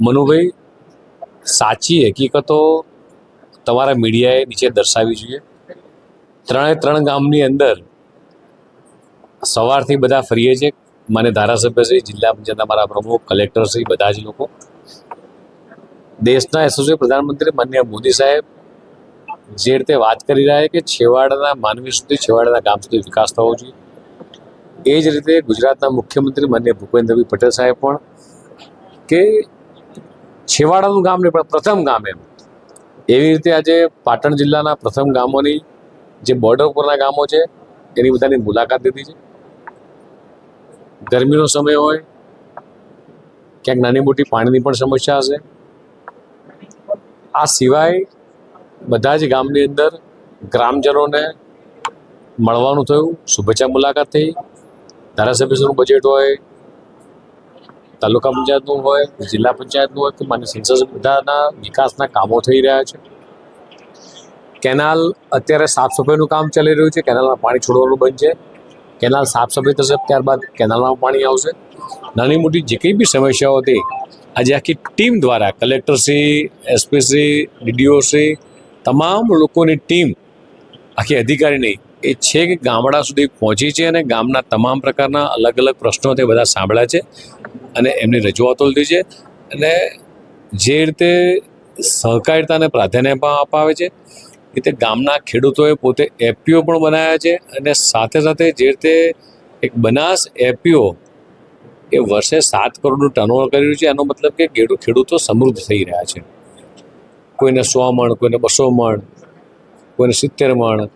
મનુભાઈ, સાચી હકીકતો તમારા મીડિયાએ નીચે દર્શાવી જોઈએ. ત્રણે ત્રણ ગામની અંદર સવારથી બધા ફરીએ છે. મને ધારાસભ્યશ્રી જિલ્લા પંચાયતના મારા પ્રમુખ કલેક્ટરશ્રી બધા જ લોકો. દેશના યશસ્વી પ્રધાનમંત્રી માન્ય મોદી સાહેબ જે રીતે વાત કરી રહ્યા છે કે છેવાડાના માનવી સુધી, છેવાડાના ગામ સુધી વિકાસ થવો જોઈએ. એ જ રીતે ગુજરાતના મુખ્યમંત્રી માન્ય ભૂપેન્દ્રભાઈ પટેલ સાહેબ પણ કે છેવાડાનું ગામ નહીં, પણ પ્રથમ ગામ એમ. એવી રીતે આજે પાટણ જિલ્લાના પ્રથમ ગામોની જે બોર્ડર ઉપરના ગામો છે, એની બધાની મુલાકાત લીધી છે. ગરમીનો સમય હોય, ક્યાંક નાની મોટી પાણીની પણ સમસ્યા હશે. આ સિવાય બધા જ ગામની અંદર ગ્રામજનોને મળવાનું થયું, શુભેચ્છા મુલાકાત થઈ. ધારાસભ્યનું બજેટ હોય તાલુકા પંચાયતનું હોય, જિલ્લા પંચાયતનું હોય કે માન્ય સંસદ બધાના વિકાસના કામો થઈ રહ્યા છે. કેનાલ અત્યારે સાફ સફાઈનું કામ ચાલી રહ્યું છે, કેનાલમાં પાણી છોડવાનું બંધ છે. કેનાલ સાફ સફાઈ થશે, ત્યારબાદ કેનાલમાં પાણી આવશે. નાની મોટી જે કંઈ બી સમસ્યાઓ હતી, આજે આખી ટીમ દ્વારા કલેક્ટરશ્રી એસપીશ્રી ડીડીઓશ્રી તમામ લોકોની ટીમ, આખી અધિકારીની, એ છે કે ગામડા સુધી પહોંચી છે અને ગામના તમામ પ્રકારના અલગ અલગ પ્રશ્નો તે બધા સાંભળ્યા છે. અને એમની રજૂઆતો લીધી છે. અને જે રીતે સહકારિતાને પ્રાધાન્ય પણ અપાવે છે. રીતે ગામના ખેડૂતોએ પોતે એપીઓ પણ બનાવ્યા છે અને સાથે સાથે જે રીતે એક બનાસ એપીઓ એ વર્ષે સાત કરોડનું ટર્નઓવર કરી રહ્યું છે. એનો મતલબ કે ખેડૂ- ખેડૂતો સમૃદ્ધ થઈ રહ્યા છે. કોઈને સો મણ, કોઈને બસો મણ, કોઈને સિત્તેર મણ,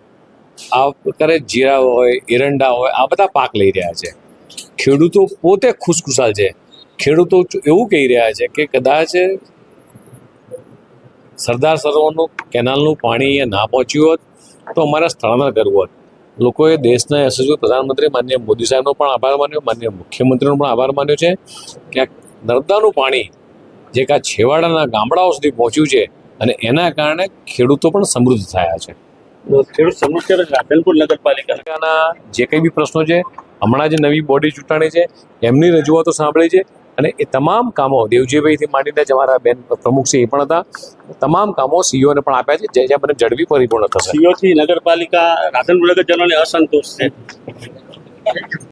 આ પ્રકારે જીરા હોય, એરંડા હોય, આ બધા પાક લઈ રહ્યા છે. ખેડૂતો પોતે ખુશખુશાલ છે. ખેડૂતો એવું કહી રહ્યા છે કે કદાચ સરદાર સરોવરનું કેનાલનું પાણી અહીંયા ના પહોંચ્યું હોત તો અમારે સ્થળાંતર કરવું હોત. લોકોએ દેશના યશસ્વી પ્રધાનમંત્રી માન્ય મોદી સાહેબનો પણ આભાર માન્યો માન્ય મુખ્યમંત્રીનો પણ આભાર માન્યો છે કે નર્મદાનું પાણી જે કાં છેવાડાના ગામડાઓ સુધી પહોંચ્યું છે અને એના કારણે ખેડૂતો પણ સમૃદ્ધ થયા છે. ખેડૂત સમસ્યા રાધનપુર નગરપાલિકા. જે કંઈ બી પ્રશ્નો છે હમણાં જે નવી બોડી ચૂંટાણી છે એમની રજૂઆતો સાંભળી છે અને એ તમામ કામો, દેવજીભાઈથી માંડીને જ અમારા બેન પ્રમુખ છે એ પણ હતા. તમામ કામો સીઓને પણ આપ્યા છે, જે જ્યાં મને ઝડપી પરિપૂર્ણ થશે. સીઓથી નગરપાલિકા રાધનપુર નગરજનોને અસંતોષ છે.